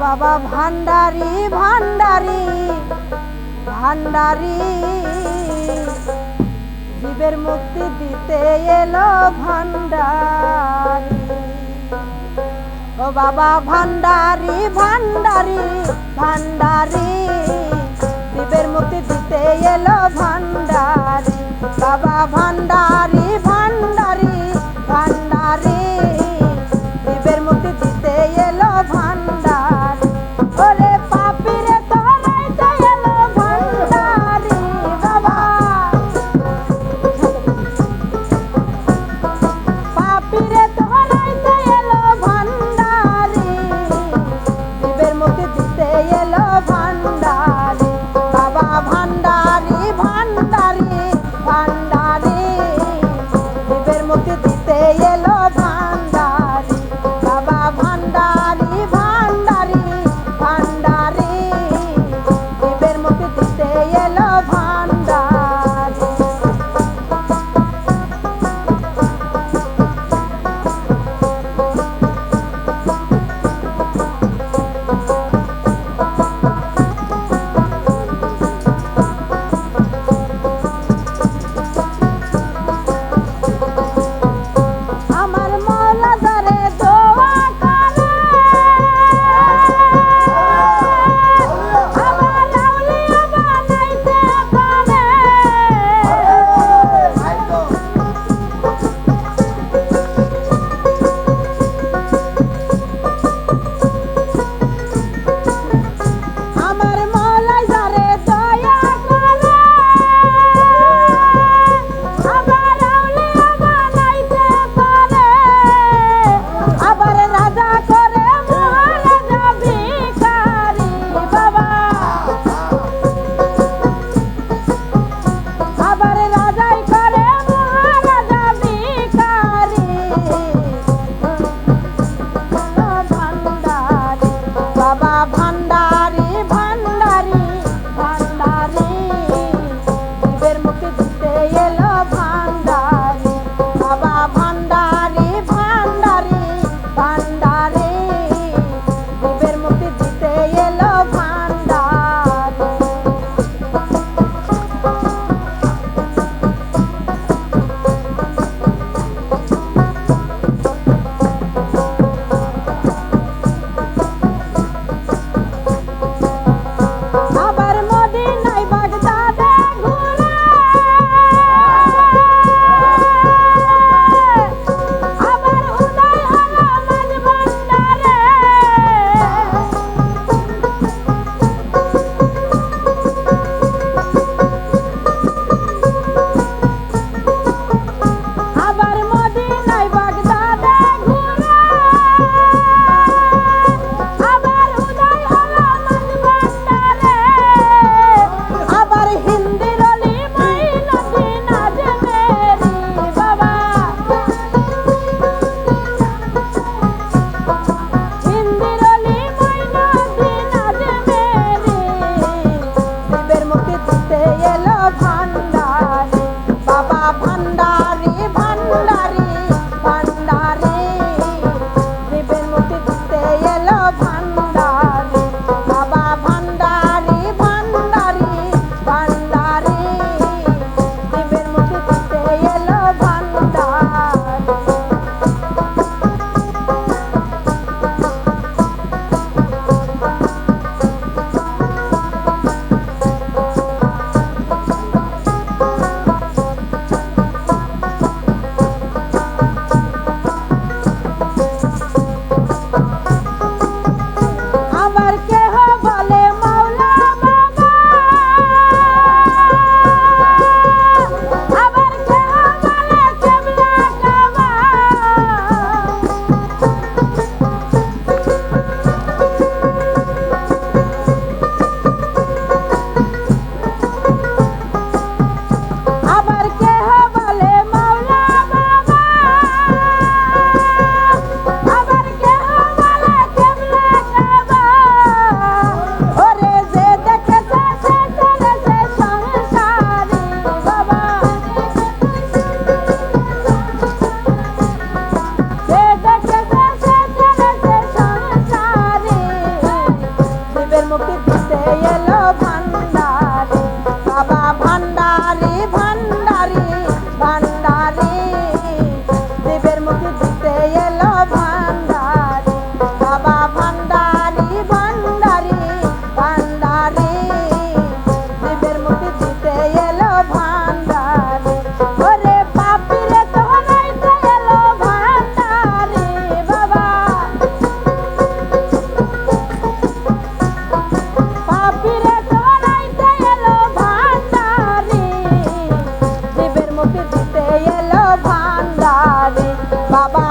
বাবা, ভান্ডারি ভান্ডারি ভান্ডারি। জীবের মুক্তি দিতে এলো ভান্ডারি। ও বাবা, ভান্ডারি ভান্ডারি ভান্ডারি। জীবের মুক্তি দিতে এলো ভান্ডারি। বাবা, ভান্ডারি 감사합니다. Baba.